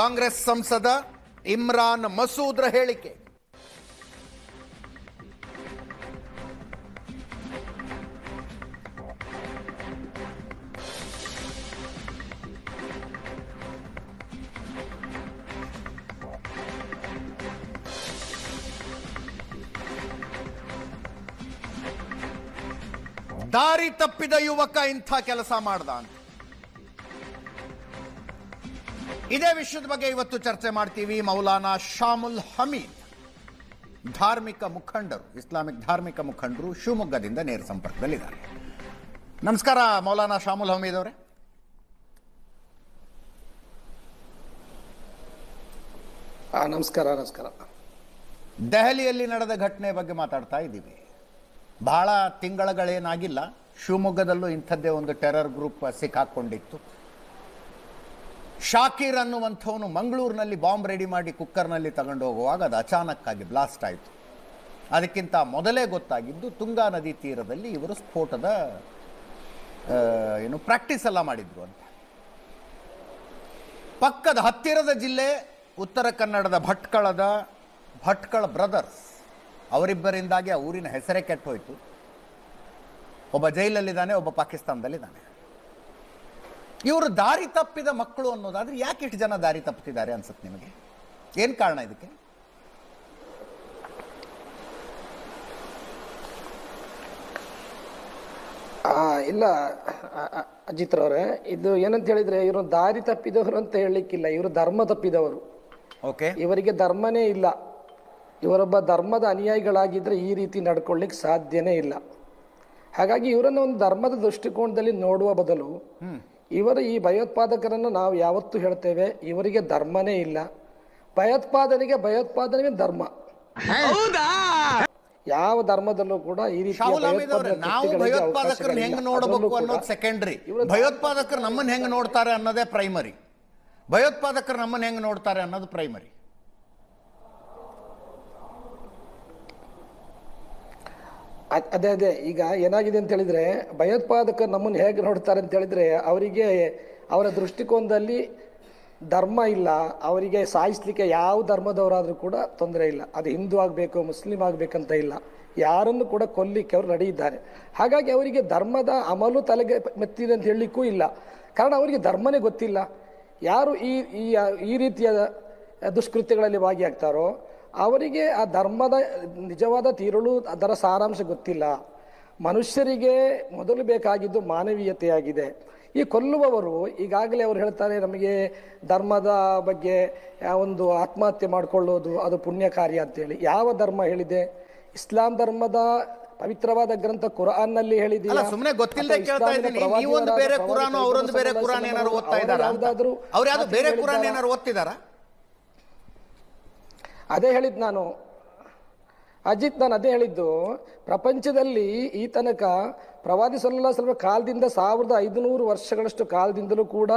ಕಾಂಗ್ರೆಸ್ ಸಂಸದ ಇಮ್ರಾನ್ ಮಸೂದ್ರ ಹೇಳಿಕೆ. ದಾರಿ ತಪ್ಪಿದ ಯುವಕ ಇಂಥ ಕೆಲಸ ಮಾಡ್ದ ಅಂತ ಇದೇ ವಿಷಯದ ಬಗ್ಗೆ ಇವತ್ತು ಚರ್ಚೆ ಮಾಡ್ತೀವಿ ಮೌಲಾನಾ ಶಾಮುಲ್ ಹಮೀದ್. ಧಾರ್ಮಿಕ ಮುಖಂಡರು ಇಸ್ಲಾಮಿಕ್ ಧಾರ್ಮಿಕ ಮುಖಂಡರು ಶಿವಮೊಗ್ಗದಿಂದ ನೇರ ಸಂಪರ್ಕದಲ್ಲಿದ್ದಾರೆ. ನಮಸ್ಕಾರ ಮೌಲಾನಾ ಶಾಮುಲ್ ಹಮೀದ್ ಅವರೇ. ನಮಸ್ಕಾರ ನಮಸ್ಕಾರ. ದೆಹಲಿಯಲ್ಲಿ ನಡೆದ ಘಟನೆ ಬಗ್ಗೆ ಮಾತಾಡ್ತಾ ಇದ್ದೀವಿ. ಬಹಳ ತಿಂಗಳಗಳೇನಾಗಿಲ್ಲ ಶಿವಮೊಗ್ಗದಲ್ಲೂ ಇಂಥದ್ದೇ ಒಂದು ಟೆರರ್ ಗ್ರೂಪ್ ಸಿಕ್ಕಾಕೊಂಡಿತ್ತು. ಶಾಕೀರ್ ಅನ್ನುವಂಥವನು ಮಂಗಳೂರಿನಲ್ಲಿ ಬಾಂಬ್ ರೆಡಿ ಮಾಡಿ ಕುಕ್ಕರ್ನಲ್ಲಿ ತಗೊಂಡು ಹೋಗುವಾಗ ಅದು ಅಚಾನಕ್ಕಾಗಿ ಬ್ಲಾಸ್ಟ್ ಆಯಿತು. ಅದಕ್ಕಿಂತ ಮೊದಲೇ ಗೊತ್ತಾಗಿದ್ದು ತುಂಗಾ ನದಿ ತೀರದಲ್ಲಿ ಇವರು ಸ್ಫೋಟದ ಏನು ಪ್ರಾಕ್ಟೀಸ್ ಎಲ್ಲ ಮಾಡಿದ್ರು ಅಂತ. ಪಕ್ಕದ ಹತ್ತಿರದ ಜಿಲ್ಲೆ, ಉತ್ತರ ಕನ್ನಡದ ಭಟ್ಕಳದ ಭಟ್ಕಳ ಬ್ರದರ್ಸ್, ಅವರಿಬ್ಬರಿಂದಾಗಿ ಆ ಊರಿನ ಹೆಸರೇ ಕೆಟ್ಟೋಯ್ತು. ಒಬ್ಬ ಜೈಲಲ್ಲಿದ್ದಾನೆ, ಒಬ್ಬ ಪಾಕಿಸ್ತಾನದಲ್ಲಿದ್ದಾನೆ. ಇವರು ದಾರಿ ತಪ್ಪಿದ ಮಕ್ಕಳು ಅನ್ನೋದಾದ್ರೆ ಯಾಕೆ ಇಷ್ಟು ಜನ ದಾರಿ ತಪ್ಪುತ್ತಿದ್ದಾರೆ ಅನ್ಸುತ್ತೆ ನಿಮಗೆ? ಏನು ಕಾರಣ ಇದಕ್ಕೆ? ಇಲ್ಲ ಅಜಿತ್ ರವರೇ ಇದು ಏನಂತ ಹೇಳಿದ್ರೆ ಇವರು ದಾರಿ ತಪ್ಪಿದವರು ಅಂತ ಹೇಳಲಿಕ್ಕಿಲ್ಲ ಇವರು ಧರ್ಮ ತಪ್ಪಿದವರು. ಓಕೆ. ಇವರಿಗೆ ಧರ್ಮನೇ ಇಲ್ಲ. ಇವರೊಬ್ಬ ಧರ್ಮದ ಅನುಯಾಯಿಗಳಾಗಿದ್ದರೆ ಈ ರೀತಿ ನಡ್ಕೊಳ್ಳಿಕ್ಕೆ ಸಾಧ್ಯನೇ ಇಲ್ಲ. ಹಾಗಾಗಿ ಇವರನ್ನು ಒಂದು ಧರ್ಮದ ದೃಷ್ಟಿಕೋನದಲ್ಲಿ ನೋಡುವ ಬದಲು ಇವರು ಈ ಭಯೋತ್ಪಾದಕರನ್ನು ನಾವು ಯಾವತ್ತೂ ಹೇಳ್ತೇವೆ ಇವರಿಗೆ ಧರ್ಮನೇ ಇಲ್ಲ. ಭಯೋತ್ಪಾದನೆಗೆ ಭಯೋತ್ಪಾದನೆ ಧರ್ಮ. ಯಾವ ಧರ್ಮದಲ್ಲೂ ಕೂಡ ಈ ರೀತಿ ನಾವು ಭಯೋತ್ಪಾದಕರನ್ನ ಹೆಂಗ್. ನೋಡಬೇಕು ಅನ್ನೋದು ಸೆಕೆಂಡ್ರಿ ಭಯೋತ್ಪಾದಕರು ನಮ್ಮನ್ನ ಹೆಂಗ್ ನೋಡ್ತಾರೆ ಅನ್ನೋದೇ ಪ್ರೈಮರಿ ಭಯೋತ್ಪಾದಕರು ನಮ್ಮನ್ನ ಹೆಂಗ್ ನೋಡ್ತಾರೆ ಅನ್ನೋದು ಪ್ರೈಮರಿ ಅದ್- ಅದೇ ಈಗ ಏನಾಗಿದೆ ಅಂತ ಹೇಳಿದ್ರೆ, ಭಯೋತ್ಪಾದಕರು ನಮ್ಮನ್ನು ಹೇಗೆ ನೋಡ್ತಾರೆ ಅಂತ ಹೇಳಿದ್ರೆ, ಅವರಿಗೆ ಅವರ ದೃಷ್ಟಿಕೋನದಲ್ಲಿ ಧರ್ಮ ಇಲ್ಲ, ಅವರಿಗೆ ಸಾಯಿಸ್ಲಿಕ್ಕೆ ಯಾವ ಧರ್ಮದವರಾದರೂ ಕೂಡ ತೊಂದರೆ ಇಲ್ಲ. ಅದು ಹಿಂದೂ ಆಗಬೇಕು, ಮುಸ್ಲಿಂ ಆಗಬೇಕಂತ ಇಲ್ಲ. ಯಾರನ್ನು ಕೂಡ ಕೊಲ್ಲಿಕ್ಕೆ ಅವರು ನಡೆಯಿದ್ದಾರೆ ಹಾಗಾಗಿ ಅವರಿಗೆ ಧರ್ಮದ ಅಮಲು ತಲೆಗೆ ಮೆತ್ತಿದೆ ಅಂತ ಹೇಳಲಿಕ್ಕೂ ಇಲ್ಲ. ಕಾರಣ ಅವರಿಗೆ ಧರ್ಮನೇ ಗೊತ್ತಿಲ್ಲ. ಯಾರು ಈ ಈ ರೀತಿಯ ದುಷ್ಕೃತ್ಯಗಳಲ್ಲಿ ಭಾಗಿಯಾಗ್ತಾರೋ ಅವರಿಗೆ ಆ ಧರ್ಮದ ನಿಜವಾದ ತಿರುಳು ಅದರ ಸಾರಾಂಶ ಗೊತ್ತಿಲ್ಲ. ಮನುಷ್ಯರಿಗೆ ಮೊದಲು ಬೇಕಾಗಿದ್ದು ಮಾನವೀಯತೆಯಾಗಿದೆ. ಈ ಕೊಲ್ಲುವವರು ಈಗಾಗಲೇ ಅವರು ಹೇಳ್ತಾರೆ ನಮಗೆ ಧರ್ಮದ ಬಗ್ಗೆ ಒಂದು ಆತ್ಮಹತ್ಯೆ ಮಾಡಿಕೊಳ್ಳೋದು ಅದು ಪುಣ್ಯ ಕಾರ್ಯ ಅಂತೇಳಿ. ಯಾವ ಧರ್ಮ ಹೇಳಿದೆ? ಇಸ್ಲಾಂ ಧರ್ಮದ ಪವಿತ್ರವಾದ ಗ್ರಂಥ ಕುರಾನ್ನಲ್ಲಿ ಹೇಳಿದೆಯಾ? ಅಲ್ಲ ಸುಮ್ಮನೆ ಗೊತ್ತಿಲ್ಲದೆ ಕೇಳ್ತಾ ಇದ್ದೀನಿ. ನೀವೊಂದು ಬೇರೆ ಕುರಾನ್ ಅವರೊಂದು ಬೇರೆ ಕುರಾನ್ ಏನಾದ್ರು ಓದ್ತಾ ಇದ್ದಾರೆ ಅವ್ರು ಯಾವ್ದು ಬೇರೆ ಕುರಾನ್ ಏನಾದ್ರು ಓದ್ತಿದಾರಾ ಅದೇ ಹೇಳಿದ್ ನಾನು. ಅಜಿತ್ ನಾನು ಅದೇ ಹೇಳಿದ್ದು, ಪ್ರಪಂಚದಲ್ಲಿ ಈ ತನಕ ಪ್ರವಾದಿ ಸಲ್ಲ ಸ್ವಲ್ಪ ಕಾಲದಿಂದ ಸಾವಿರದ ಐದುನೂರು ವರ್ಷಗಳಷ್ಟು ಕಾಲದಿಂದಲೂ ಕೂಡ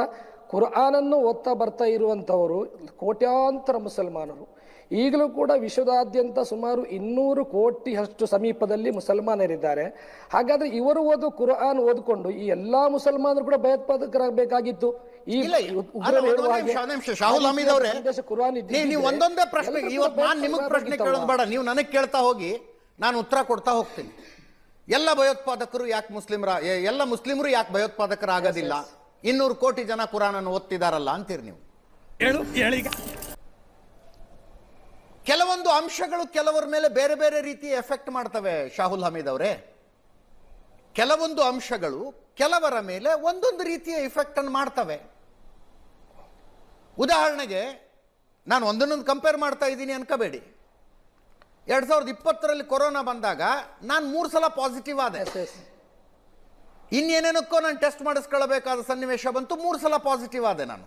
ಕುರ್ಆನನ್ನು ಓದ್ತಾ ಬರ್ತಾ ಇರುವಂಥವರು ಕೋಟ್ಯಾಂತರ ಮುಸಲ್ಮಾನರು. ಈಗಲೂ ಕೂಡ ವಿಶ್ವದಾದ್ಯಂತ ಸುಮಾರು ಇನ್ನೂರು ಕೋಟಿ ಅಷ್ಟು ಸಮೀಪದಲ್ಲಿ ಮುಸಲ್ಮಾನರಿದ್ದಾರೆ. ಹಾಗಾದ್ರೆ ಇವರು ಓದು ಕುರಾನ್ ಓದ್ಕೊಂಡು ಈ ಎಲ್ಲಾ ಮುಸಲ್ಮಾನರು ಕೂಡ ಭಯೋತ್ಪಾದಕರಾಗಬೇಕಾಗಿತ್ತು. ಈ. ಶಾಹುಲ್ ಹಮೀದ್ ಅವರೇ ಕುರ್ಆನ್ ನೀವು ಒಂದೊಂದೇ ಪ್ರಶ್ನೆ ಇವತ್ತು ನಾನು ನಿಮಗೆ ಪ್ರಶ್ನೆ? ಕೇಳೋದು ಬೇಡ ನೀವು ನನಗೆ ಕೇಳ್ತಾ ಹೋಗಿ ನಾನು ಉತ್ತರ ಕೊಡ್ತಾ ಹೋಗ್ತೀನಿ. ಎಲ್ಲ ಭಯೋತ್ಪಾದಕರು ಯಾಕೆ ಮುಸ್ಲಿಮರ ಎಲ್ಲ ಮುಸ್ಲಿಮರು ಯಾಕೆ ಭಯೋತ್ಪಾದಕರಾಗೋದಿಲ್ಲ? ಇನ್ನೂರು ಕೋಟಿ ಜನ ಕುರಾನನ್ನು ಓದ್ತಿದಾರಲ್ಲ ಅಂತೀರಿ ನೀವು. ಹೇಳು ಹೇಳೀಗ. ಕೆಲವೊಂದು ಅಂಶಗಳು ಕೆಲವರ ಮೇಲೆ ಬೇರೆ ಬೇರೆ ರೀತಿ ಎಫೆಕ್ಟ್ ಮಾಡ್ತವೆ ಶಾಹುಲ್ ಹಮೀದ್ ಅವರೇ. ಕೆಲವೊಂದು ಅಂಶಗಳು ಕೆಲವರ ಮೇಲೆ ಒಂದೊಂದು ರೀತಿಯ ಇಫೆಕ್ಟ್ ಅನ್ನು ಮಾಡ್ತವೆ. ಉದಾಹರಣೆಗೆ ನಾನು ಒಂದನ್ನೊಂದು ಕಂಪೇರ್ ಮಾಡ್ತಾ ಇದ್ದೀನಿ ಅನ್ಕೋಬೇಡಿ. ಎರಡ್ ಸಾವಿರದ ಇಪ್ಪತ್ತರಲ್ಲಿ ಕೊರೋನಾ ಬಂದಾಗ ನಾನು ಮೂರು ಸಲ ಪಾಸಿಟಿವ್ ಆದೆ. ಇನ್ನೇನೇನಕ್ಕೋ ನಾನು ಟೆಸ್ಟ್ ಮಾಡಿಸ್ಕೊಳ್ಬೇಕಾದ ಸನ್ನಿವೇಶ ಬಂತು, ಮೂರು ಸಲ ಪಾಸಿಟಿವ್ ಆದೆ ನಾನು.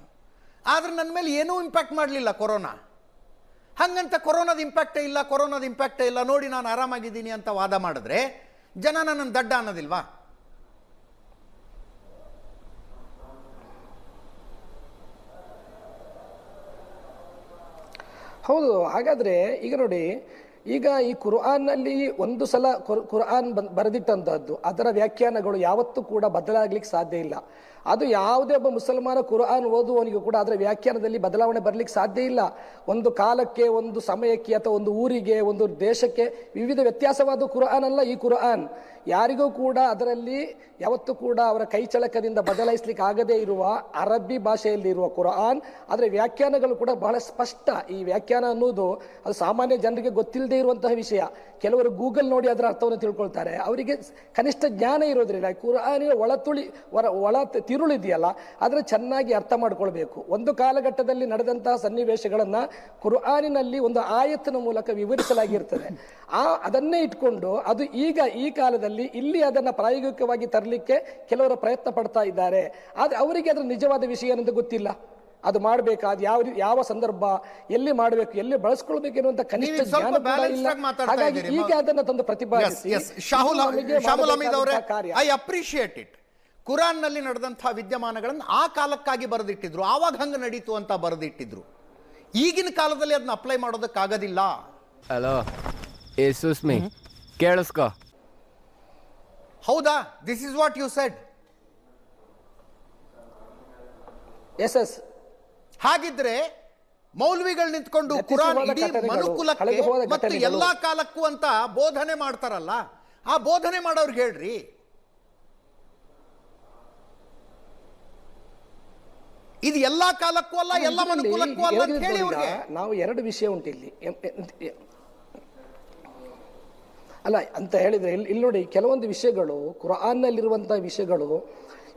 ಆದರೆ ನನ್ನ ಮೇಲೆ ಏನೂ ಇಂಪ್ಯಾಕ್ಟ್ ಮಾಡಲಿಲ್ಲ ಕೊರೋನಾ. ಹಂಗಂತ ಕೊರೋನಾದ ಇಂಪ್ಯಾಕ್ಟೇ ಇಲ್ಲ, ಕೊರೋನಾದ ಇಂಪ್ಯಾಕ್ಟೇ ಇಲ್ಲ, ನೋಡಿ ನಾನು ಆರಾಮಾಗಿದ್ದೀನಿ ಅಂತ ವಾದ ಮಾಡಿದ್ರೆ ಜನ ನನ್ನನ್ನು ದಡ್ಡ ಅನ್ನೋದಿಲ್ವಾ? ಹೌದು, ಹಾಗಾದರೆ ಈಗ ನೋಡಿ ಈಗ ಈ ಕುರ್ಆನ್ನಲ್ಲಿ ಒಂದು ಸಲ ಕುರ್- ಕುರ್ಆನ್ ಬರೆದಿಟ್ಟಂತಹದ್ದು. ಅದರ ವ್ಯಾಖ್ಯಾನಗಳು ಯಾವತ್ತೂ ಕೂಡ ಬದಲಾಗ್ಲಿಕ್ಕೆ ಸಾಧ್ಯ ಇಲ್ಲ. ಅದು ಯಾವುದೇ ಒಬ್ಬ ಮುಸಲ್ಮಾನ ಕುರ್ಆನ್ ಓದುವವನಿಗೂ ಕೂಡ ಅದರ ವ್ಯಾಖ್ಯಾನದಲ್ಲಿ ಬದಲಾವಣೆ ಬರಲಿಕ್ಕೆ ಸಾಧ್ಯ ಇಲ್ಲ. ಒಂದು ಕಾಲಕ್ಕೆ, ಒಂದು ಸಮಯಕ್ಕೆ ಅಥವಾ ಒಂದು ಊರಿಗೆ, ಒಂದು ದೇಶಕ್ಕೆ ವಿವಿಧ ವ್ಯತ್ಯಾಸವಾದ ಕುರ್ಆನ್ ಅಲ್ಲ ಈ ಕುರ್ಆನ್. ಯಾರಿಗೂ ಕೂಡ ಅದರಲ್ಲಿ ಯಾವತ್ತೂ ಕೂಡ ಅವರ ಕೈಚಳಕದಿಂದ ಬದಲಾಯಿಸಲಿಕ್ಕೆ ಆಗದೇ ಇರುವ ಅರಬ್ಬಿ ಭಾಷೆಯಲ್ಲಿ ಇರುವ ಕುರಾನ್ ಅದರ ವ್ಯಾಖ್ಯಾನಗಳು ಕೂಡ ಬಹಳ ಸ್ಪಷ್ಟ. ಈ ವ್ಯಾಖ್ಯಾನ ಅನ್ನೋದು ಅದು ಸಾಮಾನ್ಯ ಜನರಿಗೆ ಗೊತ್ತಿಲ್ಲದೆ ಇರುವಂತಹ ವಿಷಯ. ಕೆಲವರು ಗೂಗಲ್ ನೋಡಿ ಅದರ ಅರ್ಥವನ್ನು ತಿಳ್ಕೊಳ್ತಾರೆ. ಅವರಿಗೆ ಕನಿಷ್ಠ ಜ್ಞಾನ ಇರೋದ್ರಿಂದ ಕುರಾನಿನ ಒಳತುಳಿ ಹೊರ ಒಳ ತಿರುಳಿದೆಯಲ್ಲ ಅದರ ಚೆನ್ನಾಗಿ ಅರ್ಥ ಮಾಡ್ಕೊಳ್ಬೇಕು. ಒಂದು ಕಾಲಘಟ್ಟದಲ್ಲಿ ನಡೆದಂತಹ ಸನ್ನಿವೇಶಗಳನ್ನು ಕುರಾನಿನಲ್ಲಿ ಒಂದು ಆಯತ್ತಿನ ಮೂಲಕ ವಿವರಿಸಲಾಗಿರ್ತದೆ. ಆ, ಅದನ್ನೇ ಇಟ್ಕೊಂಡು ಅದು ಈಗ ಈ ಕಾಲದಲ್ಲಿ ಇಲ್ಲಿ ಅದನ್ನು ಪ್ರಾಯೋಗಿಕವಾಗಿ ತರಲಿಕ್ಕೆ ಕೆಲವರು ಪ್ರಯತ್ನ ಪಡ್ತಾ ಇದ್ದಾರೆ. ಆದರೆ ಅವರಿಗೆ ಅದರ ನಿಜವಾದ ವಿಷಯ ಏನಂತ ಗೊತ್ತಿಲ್ಲ. ಅದು ಮಾಡಬೇಕು? ಅದು ಯಾವ ಯಾವ ಸಂದರ್ಭ? ಎಲ್ಲಿ ಮಾಡಬೇಕು? ಎಲ್ಲಿ ಬಳಸ್ಕೊಳ್ಬೇಕು ಅನ್ನುವಂತ ಕನಿಷ್ಠ ಹಾಗಾಗಿ ಈಗ ಅದನ್ನ ತಂದು ಪ್ರತಿಭಾಗಿಸಿ ಐ ಅಪ್ರಿಷಿಯೇಟ್ ಇಟ್ ಕುರಾನ್ನಲ್ಲಿ ನಡೆದಂತಹ ವಿದ್ಯಮಾನಗಳನ್ನು ಆ ಕಾಲಕ್ಕಾಗಿ ಬರೆದಿಟ್ಟಿದ್ರು. ಆವಾಗ ಹಂಗೆ ನಡೀತು ಅಂತ ಬರೆದಿಟ್ಟಿದ್ರು. ಈಗಿನ ಕಾಲದಲ್ಲಿ ಅದನ್ನ ಅಪ್ಲೈ ಮಾಡೋದಕ್ಕಾಗೋದಿಲ್ಲ. ಹಲೋ ಏ ಸುಸ್ಮಿ ಕೇಳಿಸ್ಕೊ. ಹೌದಾ? This is what you said yes yes ಹಾಗಿದ್ರೆ ಮೌಲ್ವಿಗಳು ನಿಂತ್ಕೊಂಡು ಕುರಾನ್ ಇಡೀ ಮನುಕುಲಕ್ಕೆ ಮತ್ತು. ಎಲ್ಲಾ ಕಾಲಕ್ಕೂ ಅಂತ ಬೋಧನೆ ಮಾಡ್ತಾರಲ್ಲ ಆ ಬೋಧನೆ ಮಾಡೋರ್ಗೆ ಹೇಳ್ರಿ. ಇದು ಎಲ್ಲಾ ಕಾಲಕ್ಕೂ ಅಲ್ಲ ಎಲ್ಲ ಮನುಕುಲಕ್ಕೂ ಅಲ್ಲ ಅಂತ ಹೇಳಿ ನಾವು ಎರಡು ವಿಷಯ ಉಂಟು ಇಲ್ಲಿ. ಅಲ್ಲ ಅಂತ ಹೇಳಿದ್ರೆ ಇಲ್ಲಿ ಇಲ್ಲಿ ನೋಡಿ ಕೆಲವೊಂದು ವಿಷಯಗಳು ಕುರಾನ್ನಲ್ಲಿರುವಂತಹ ವಿಷಯಗಳು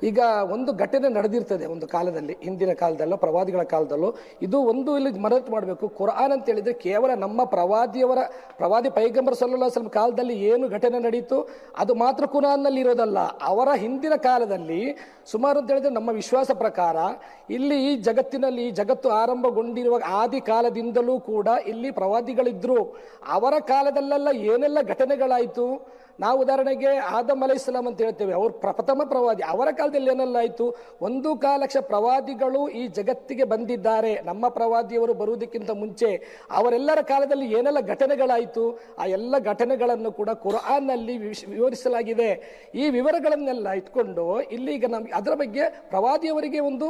ಈಗ ಒಂದು ಘಟನೆ ನಡೆದಿರ್ತದೆ ಒಂದು ಕಾಲದಲ್ಲಿ, ಹಿಂದಿನ ಕಾಲದಲ್ಲೋ, ಪ್ರವಾದಿಗಳ ಕಾಲದಲ್ಲೋ. ಇದು ಒಂದು ಇಲ್ಲಿ ಮನರ್ಥ ಮಾಡಬೇಕು. ಕುರಾನ್ ಅಂತ ಹೇಳಿದ್ರೆ ಕೇವಲ ನಮ್ಮ ಪ್ರವಾದಿಯವರ, ಪ್ರವಾದಿ ಪೈಗಂಬರ್ ಸಲ್ಲಾ ಸ್ವಲ್ಪ ಕಾಲದಲ್ಲಿ ಏನು ಘಟನೆ ನಡೀತು? ಅದು ಮಾತ್ರ ಕುರಾನ್ನಲ್ಲಿ ಇರೋದಲ್ಲ. ಅವರ ಹಿಂದಿನ ಕಾಲದಲ್ಲಿ ಸುಮಾರು ಅಂತ ಹೇಳಿದ್ರೆ ನಮ್ಮ ವಿಶ್ವಾಸ ಪ್ರಕಾರ ಇಲ್ಲಿ ಈ ಜಗತ್ತಿನಲ್ಲಿ, ಈ ಜಗತ್ತು ಆರಂಭಗೊಂಡಿರುವ ಆದಿ ಕಾಲದಿಂದಲೂ ಕೂಡ ಇಲ್ಲಿ ಪ್ರವಾದಿಗಳಿದ್ರು. ಅವರ ಕಾಲದಲ್ಲೆಲ್ಲ ಏನೆಲ್ಲ ಘಟನೆಗಳಾಯಿತು? ನಾವು ಉದಾಹರಣೆಗೆ ಆದಮ್ ಅಲೈ ಇಸ್ಲಾಂ ಅಂತ ಹೇಳ್ತೇವೆ. ಅವರು ಪ್ರಥಮ ಪ್ರವಾದಿ. ಅವರ ಕಾಲದಲ್ಲಿ ಏನೆಲ್ಲ ಆಯಿತು? ಒಂದು ಕಾಲಕ್ಷ ಪ್ರವಾದಿಗಳು ಈ ಜಗತ್ತಿಗೆ ಬಂದಿದ್ದಾರೆ. ನಮ್ಮ ಪ್ರವಾದಿಯವರು ಬರುವುದಕ್ಕಿಂತ ಮುಂಚೆ ಅವರೆಲ್ಲರ ಕಾಲದಲ್ಲಿ ಏನೆಲ್ಲ ಘಟನೆಗಳಾಯಿತು? ಆ ಎಲ್ಲ ಘಟನೆಗಳನ್ನು ಕೂಡ ಕುರಾನ್ನಲ್ಲಿ ವಿವರಿಸಲಾಗಿದೆ. ಈ ವಿವರಗಳನ್ನೆಲ್ಲ ಇಟ್ಕೊಂಡು ಇಲ್ಲಿ ಈಗ ನಮ್ಗೆ ಅದರ ಬಗ್ಗೆ ಪ್ರವಾದಿಯವರಿಗೆ ಒಂದು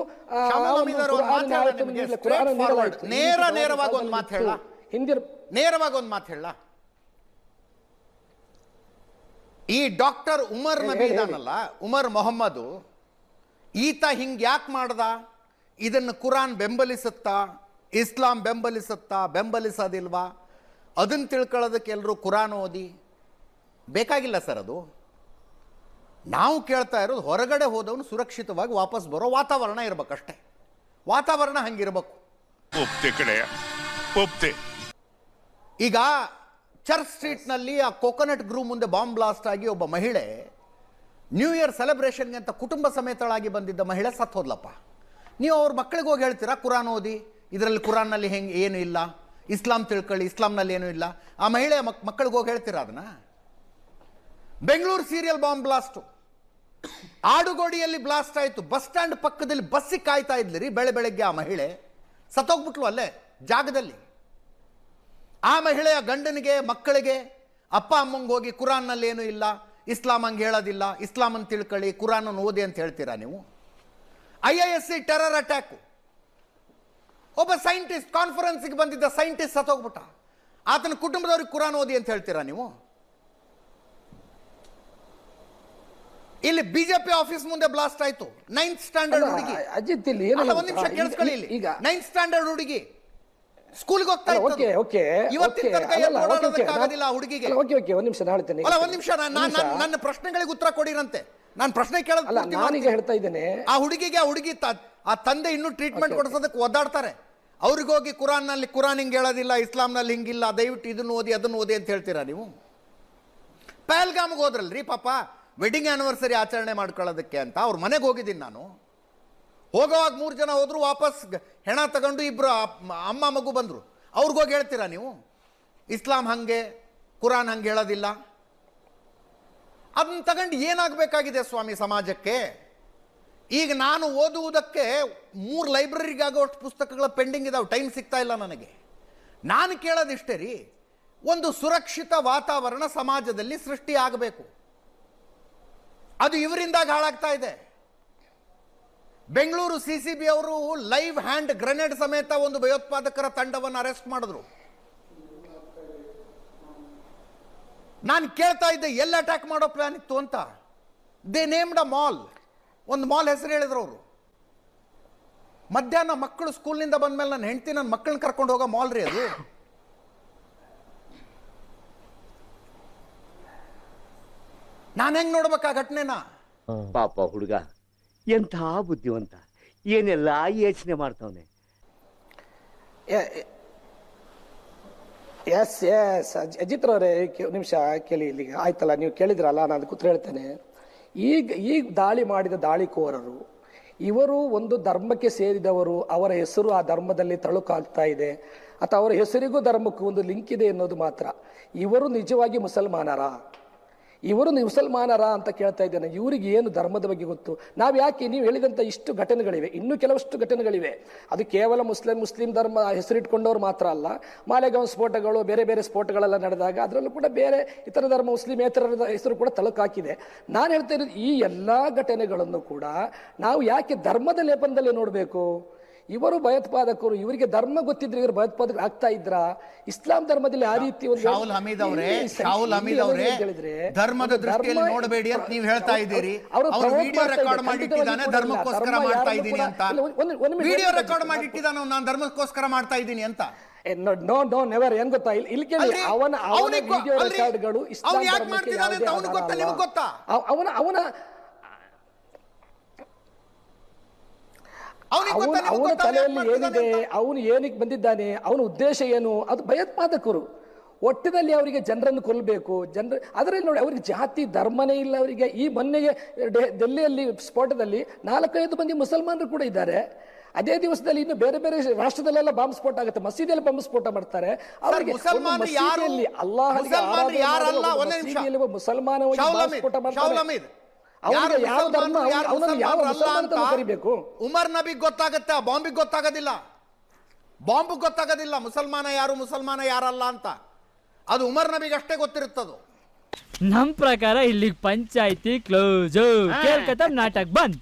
ನೇರವಾಗಿ ಒಂದು ಮಾತು. ಹೇಳ. ಹಿಂದಿನ ನೇರವಾಗಿ ಒಂದು ಮಾತು ಹೇಳ. ಈ ಡಾಕ್ಟರ್ ಉಮರ್ ನಬಿ. ಇದಾನಲ್ಲ ಉಮರ್ ಮೊಹಮ್ಮದು ಈತ ಹಿಂಗ್ ಯಾಕೆ ಮಾಡ್ದ? ಇದನ್ನು ಕುರಾನ್ ಬೆಂಬಲಿಸುತ್ತಾ? ಇಸ್ಲಾಂ ಬೆಂಬಲಿಸುತ್ತಾ? ಬೆಂಬಲಿಸೋದಿಲ್ವಾ? ಅದನ್ನು ತಿಳ್ಕೊಳ್ಳೋದಕ್ಕೆ ಎಲ್ಲರೂ ಕುರಾನ್ ಓದಿ? ಬೇಕಾಗಿಲ್ಲ ಸರ್ ಅದು. ನಾವು ಕೇಳ್ತಾ ಇರೋದು ಹೊರಗಡೆ ಹೋದವನು ಸುರಕ್ಷಿತವಾಗಿ ವಾಪಸ್ ಬರೋ ವಾತಾವರಣ ಇರ್ಬೇಕಷ್ಟೇ. ವಾತಾವರಣ ಹಂಗಿರ್ಬೇಕು. ಒಪ್ತೆ ಕಡೆ ಒಪ್ತೆ. ಈಗ ಚರ್ಚ್ ಸ್ಟ್ರೀಟ್ನಲ್ಲಿ ಆ ಕೋಕೋನಟ್ ಗ್ರೂ ಮುಂದೆ ಬಾಂಬ್ ಬ್ಲಾಸ್ಟ್ ಆಗಿ ಒಬ್ಬ ಮಹಿಳೆ ನ್ಯೂ ಇಯರ್ ಸೆಲೆಬ್ರೇಷನ್ಗೆ ಅಂತ ಕುಟುಂಬ ಸಮೇತಳಾಗಿ ಬಂದಿದ್ದ ಮಹಿಳೆ ಸತ್ತು ಹೋದ್ಲಪ್ಪ. ನೀವು ಅವ್ರ ಮಕ್ಕಳಿಗೆ ಹೋಗಿ ಹೇಳ್ತೀರಾ? ಕುರಾನ್ ಓದಿ. ಇದರಲ್ಲಿ ಕುರಾನ್ನಲ್ಲಿ ಹೆಂಗೆ ಏನು ಇಲ್ಲ? ಇಸ್ಲಾಂ ತಿಳ್ಕೊಳ್ಳಿ. ಇಸ್ಲಾಂನಲ್ಲಿ ಏನೂ ಇಲ್ಲ? ಆ ಮಹಿಳೆ ಮಕ್ ಮಕ್ಕಳಿಗೆ ಹೋಗಿ ಹೇಳ್ತೀರಾ ಅದನ್ನ? ಬೆಂಗಳೂರು ಸೀರಿಯಲ್ ಬಾಂಬ್ ಬ್ಲಾಸ್ಟು ಆಡುಗೋಡಿಯಲ್ಲಿ ಬ್ಲಾಸ್ಟ್ ಆಯಿತು. ಬಸ್ ಸ್ಟ್ಯಾಂಡ್ ಪಕ್ಕದಲ್ಲಿ ಬಸ್ಸಿಗೆ ಕಾಯ್ತಾ ಇದ್ಲಿ ರೀ ಬೆಳೆ ಬೆಳಗ್ಗೆ ಆ ಮಹಿಳೆ ಸತ್ತೋಗ್ಬಿಟ್ಲು ಅಲ್ಲೇ, ಜಾಗದಲ್ಲಿ. ಆ ಮಹಿಳೆಯ ಗಂಡನಿಗೆ ಮಕ್ಕಳಿಗೆ ಅಪ್ಪ ಅಮ್ಮಂಗೆ ಹೋಗಿ ಕುರಾನ್ನಲ್ಲಿ ಏನೂ ಇಲ್ಲ ಇಸ್ಲಾಂ ಹಂಗೆ ಹೇಳೋದಿಲ್ಲ ಇಸ್ಲಾಂ ಅಂತ ತಿಳ್ಕೊಳ್ಳಿ ಕುರಾನ್ ಓದಿ ಅಂತ ಹೇಳ್ತೀರಾ ನೀವು? I I S C terror attack. ಒಬ್ಬ ಸೈಂಟಿಸ್ಟ್ ಕಾನ್ಫರೆನ್ಸ್ಗೆ ಬಂದಿದ್ದ ಸೈಂಟಿಸ್ಟ್ ಸತ್ತೋಗ್ಬಿಟ್ಟ. ಆತನ ಕುಟುಂಬದವ್ರಿಗೆ ಕುರಾನ್ ಓದಿ ಅಂತ ಹೇಳ್ತೀರಾ ನೀವು? ಇಲ್ಲಿ ಬಿಜೆಪಿ ಆಫೀಸ್ ಮುಂದೆ ಬ್ಲಾಸ್ಟ್ ಆಯ್ತು. ನೈನ್ತ್ ಸ್ಟ್ಯಾಂಡರ್ಡ್ ಹುಡುಗಿ. ಅಜಿತ್ ಇಲ್ಲಿ ಒಂದು ನಿಮಿಷ ಕೇಳಿಸ್ಕೊಳ್ಳಿ ಇಲ್ಲಿ. ಈಗ ನೈನ್ತ್ ಸ್ಟ್ಯಾಂಡರ್ಡ್ ಹುಡುಗಿ. ಸ್ಕೂಲ್ಗೆ ಹೋಗ್ತಾ ಓಕೆ ಓಕೆ ಇವತ್ತಿನ ತನಕ ಓಕೆ, ಓಡಾಡೋದಕ್ಕಾಗೋದಿಲ್ಲ ಆ ಹುಡುಗಿಗೆ. ಓಕೆ ಓಕೆ ಒಂದ್ ನಿಮಿಷ ನಾನು ಹೇಳ್ತೇನೆ. ಅಲ್ಲ ಒಂದ್ ನಿಮಿಷ ನಾನು ನನ್ನ ಪ್ರಶ್ನೆಗಳಿಗೆ ಉತ್ತರ ಕೊಡಿರಂತೆ. ನಾನು ಪ್ರಶ್ನೆ ಕೇಳೋದು ಅಲ್ಲ ನಾನೀಗ ಹೇಳ್ತಾ ಇದ್ದೇನೆ. ಆ ಹುಡುಗಿಗೆ ಆ ಹುಡುಗಿ ಆ ತಂದೆ ಇನ್ನೂ ಟ್ರೀಟ್ಮೆಂಟ್ ಕೊಡಿಸೋದಕ್ಕೆ ಒದ್ದಾಡ್ತಾರೆ. ಅವ್ರಿಗೋಗಿ ಕುರಾನ್ನಲ್ಲಿ ಕುರಾನ್ ಹಿಂಗೆ ಹೇಳೋದಿಲ್ಲ ಇಸ್ಲಾಂನಲ್ಲಿ ಹಿಂಗಿಲ್ಲ ದಯವಿಟ್ಟು ಇದನ್ನು ಓದಿ ಅದನ್ನು ಓದಿ ಅಂತ ಹೇಳ್ತೀರಾ ನೀವು? ಪಹಲ್ಗಾಮ್ಗೆ ಹೋದ್ರಲ್ರಿ ಪಾಪ ವೆಡ್ಡಿಂಗ್ ಆನಿವರ್ಸರಿ ಆಚರಣೆ ಮಾಡ್ಕೊಳ್ಳೋದಕ್ಕೆ ಅಂತ. ಅವ್ರ ಮನೆಗೆ ಹೋಗಿದ್ದೀನಿ ನಾನು. ಹೋಗೋವಾಗ ಮೂರು ಜನ ಹೋದ್ರು ವಾಪಸ್ ಹೆಣ ತಗೊಂಡು ಅಪ್ಪ- ಅಮ್ಮ ಮಗು ಬಂದರು. ಅವ್ರಿಗೋಗಿ ಹೇಳ್ತೀರಾ ನೀವು? ಇಸ್ಲಾಂ ಹಂಗೆ, ಕುರಾನ್ ಹಂಗೆ ಹೇಳೋದಿಲ್ಲ. ಅದನ್ನ ತಗೊಂಡು ಏನಾಗಬೇಕಾಗಿದೆ ಸ್ವಾಮಿ ಸಮಾಜಕ್ಕೆ? ಈಗ ನಾನು ಓದುವುದಕ್ಕೆ ಮೂರು ಲೈಬ್ರರಿಗಾಗುವಷ್ಟು ಪುಸ್ತಕಗಳ ಪೆಂಡಿಂಗ್ ಇದಾವೆ, ಟೈಮ್ ಸಿಗ್ತಾ ಇಲ್ಲ ನನಗೆ. ನಾನು ಕೇಳೋದಿಷ್ಟೇ ರೀ, ಒಂದು ಸುರಕ್ಷಿತ ವಾತಾವರಣ ಸಮಾಜದಲ್ಲಿ ಸೃಷ್ಟಿಯಾಗಬೇಕು ಅದು ಇವರಿಂದಾಗಿ ಹಾಳಾಗ್ತಾ ಇದೆ. ಬೆಂಗಳೂರು ಸಿಸಿಬಿ ಅವರು ಲೈವ್ ಹ್ಯಾಂಡ್ ಗ್ರೆನೇಡ್ ಸಮೇತ ಒಂದು ಭಯೋತ್ಪಾದಕರ ತಂಡವನ್ನು ಅರೆಸ್ಟ್ ಮಾಡಿದ್ರು. ನಾನು ಕೇಳ್ತಾ ಇದ್ದೆ, ಎಲ್ಲಿ ಅಟ್ಯಾಕ್ ಮಾಡೋ ಪ್ಲಾನ್ ಇತ್ತು ಅಂತ? ದೇ ನೇಮ್ಡ್ ಅ ಮಾಲ್ ಒಂದು ಮಾಲ್ ಹೆಸರು ಹೇಳಿದ್ರು ಅವರು. ಮಧ್ಯಾಹ್ನ ಮಕ್ಕಳು ಸ್ಕೂಲ್ನಿಂದ ಬಂದ್ಮೇಲೆ ನನ್ನ ಹೆಂಡತಿ ನನ್ನ ಮಕ್ಕಳನ್ನ ಕರ್ಕೊಂಡು ಹೋಗೋ ಮಾಲ್ ರೀ ಅದು. ನಾನು ಹೆಂಗ್ ನೋಡ್ಬೇಕು ಘಟನೆನ? ಪಾಪ ಹುಡುಗ. ಎಂಥ ಬುದ್ಧಿವಂತ. ಏನೆಲ್ಲ ಯೋಚನೆ ಮಾಡ್ತಾವನೆ? S S. ಅಜಿತ್ ಅವರೇ ನಿಮಿಷ ಕೇಳಿ ಇಲ್ಲಿ. ಆಯ್ತಲ್ಲ, ನೀವು ಕೇಳಿದ್ರಲ್ಲ, ನಾನು ಉತ್ತರ ಹೇಳ್ತೇನೆ. ಈಗ ಈಗ ದಾಳಿ ಮಾಡಿದ ದಾಳಿಕೋರರು, ಇವರು ಒಂದು ಧರ್ಮಕ್ಕೆ ಸೇರಿದವರು, ಅವರ ಹೆಸರು ಆ ಧರ್ಮದಲ್ಲಿ ತಳುಕಾಗ್ತಾ ಇದೆ. ಅಥವಾ ಅವರ ಹೆಸರಿಗೂ ಧರ್ಮಕ್ಕೂ ಒಂದು ಲಿಂಕ್ ಇದೆ ಅನ್ನೋದು ಮಾತ್ರ. ಇವರು ನಿಜವಾಗಿ ಮುಸಲ್ಮಾನರ? ಇವರು ಮುಸಲ್ಮಾನರ ಅಂತ ಕೇಳ್ತಾ ಇದ್ದೇನೆ. ಇವರಿಗೆ ಏನು ಧರ್ಮದ ಬಗ್ಗೆ ಗೊತ್ತು? ನಾವು ಯಾಕೆ ನೀವು ಹೇಳಿದಂಥ ಇಷ್ಟು ಘಟನೆಗಳಿವೆ? ಇನ್ನೂ ಕೆಲವಷ್ಟು ಘಟನೆಗಳಿವೆ. ಅದು ಕೇವಲ ಮುಸ್ಲಿಂ ಮುಸ್ಲಿಂ ಧರ್ಮ ಹೆಸರಿಟ್ಕೊಂಡವ್ರು ಮಾತ್ರ ಅಲ್ಲ. ಮಾಲೆಗಾಂವ್ ಸ್ಫೋಟಗಳು, ಬೇರೆ ಬೇರೆ ಸ್ಫೋಟಗಳೆಲ್ಲ ನಡೆದಾಗ ಅದರಲ್ಲೂ ಕೂಡ ಬೇರೆ ಇತರ ಧರ್ಮ ಮುಸ್ಲಿಮೇತರರ ಹೆಸರು ಕೂಡ ತಳುಕಾಕಿದೆ. ನಾನು ಹೇಳ್ತಾ ಇರೋದು ಈ ಎಲ್ಲ ಘಟನೆಗಳನ್ನು ಕೂಡ ನಾವು ಯಾಕೆ ಧರ್ಮದ ಲೇಪನದಲ್ಲಿ ನೋಡಬೇಕು? ಇವರು ಭಯೋತ್ಪಾದಕರು ಇವರಿಗೆ ಧರ್ಮ ಗೊತ್ತಿದ್ರೆ ಇವರು ಭಯೋತ್ಪಾದಕರು ಆಗ್ತಾ ಇದ್ರ? ಇಸ್ಲಾಂ ಧರ್ಮದಲ್ಲಿ ಆ ರೀತಿ ಒಂದು ಹಮೀದ್ ಅವರೇ ಶಾಹುಲ್ ಹಮೀದ್ ಅವರೇ ಹೇಳಿದ್ರೆ, ಧರ್ಮದ ದೃಷ್ಟಿಯಲ್ಲಿ ನೋಡಬೇಡಿ ಅಂತ ನೀವು ಹೇಳ್ತಾ ಇದ್ದೀರಿ. ಅವರು ವಿಡಿಯೋ ರೆಕಾರ್ಡ್. ಮಾಡಿಟ್ಟಿದ್ದಾನೆ ಧರ್ಮಕ್ಕೋಸ್ಕರ ಧರ್ಮ ಮಾಡ್ತಾ ಇದ್ದೀನಿ ಅಂತ. ವಿಡಿಯೋ. ರೆಕಾರ್ಡ್ ಮಾಡಿಟ್ಟಿದ್ದಾನೆ ನಾನು ಧರ್ಮಕ್ಕೋಸ್ಕರ ಮಾಡ್ತಾ ಇದ್ದೀನಿ ಅಂತ. ನೋ ನೋ ನೆವರ್ ಏನ್ ಗೊತ್ತಾ? ಇಲ್ಲಿ ಕೇಳಿ ಅವನ ಅವನ ವಿಡಿಯೋ ರೆಕಾರ್ಡ್ಗಳು ಇಸ್ಲಾಂ ಅವ್ನು ಧರ್ಮಕ್ಕೆ ಅವನ ಅಂತ ಯಾವುದೇ ಅವ್ನಿಗೆ ಗೊತ್ತಾ, ಆಧಾರ ನಿಮ್ಗೆ ಅಲ್ಲ. ಗೊತ್ತಾ? ಅವ- ಅವನ ಅವನ ಅವ್ನಿಗೆ ಅವನ ತಲೆಯಲ್ಲಿ ಏನಿದೆ ಅವನು ಏನಕ್ಕೆ ಬಂದಿದ್ದಾನೆ ಅವನ ಉದ್ದೇಶ ಏನು ಅದು ಭಯೋತ್ಪಾದಕರು. ಒಟ್ಟಿನಲ್ಲಿ ಅವರಿಗೆ ಜನರನ್ನು ಕೊಲ್ಲಬೇಕು. ಜನರ ಅದರಲ್ಲಿ ನೋಡಿ ಅವರಿಗೆ ಜಾತಿ ಧರ್ಮನೇ ಇಲ್ಲ ಅವರಿಗೆ. ಈ ಮೊನ್ನೆಗೆ ದೆಲ್ಲಿಯಲ್ಲಿ ಡೆಲ್ಲಿಯಲ್ಲಿ ಸ್ಫೋಟದಲ್ಲಿ ನಾಲ್ಕೈದು ಮಂದಿ ಮುಸಲ್ಮಾನರು ಕೂಡ ಇದ್ದಾರೆ. ಅದೇ ದಿವಸದಲ್ಲಿ ಇನ್ನು ಬೇರೆ ಬೇರೆ ರಾಷ್ಟ್ರದಲ್ಲೆಲ್ಲ ಬಾಂಬ್ ಸ್ಫೋಟ ಆಗುತ್ತೆ. ಮಸೀದಿಯಲ್ಲಿ ಬಾಂಬ್ ಸ್ಫೋಟ ಮಾಡ್ತಾರೆ. ಅವರಿಗೆ? ಮಸೀದಿಯಲ್ಲಿ ಮುಸಲ್ಮಾನ ಸ್ಫೋಟ ಶಾಹುಲ್ ಉಮರ್ ನಬಿಗ್ ಗೊತ್ತಾಗತ್ತೆ ಆ ಬಾಂಬಿಗೆ ಗೊತ್ತಾಗೋದಿಲ್ಲ. ಬಾಂಬ್ ಗೊತ್ತಾಗೋದಿಲ್ಲ ಮುಸಲ್ಮಾನ ಯಾರು ಮುಸಲ್ಮಾನ ಯಾರಲ್ಲ ಅಂತ. ಅದು ಉಮರ್ ನಬಿಗೆ ಅಷ್ಟೇ ಗೊತ್ತಿರುತ್ತದು. ನಮ್ ಪ್ರಕಾರ ಇಲ್ಲಿ ಪಂಚಾಯಿತಿ ಕ್ಲೋಸ್ ಕೇಳ್ಕತ್ತ ನಾಟಕ್ ಬಂದ್.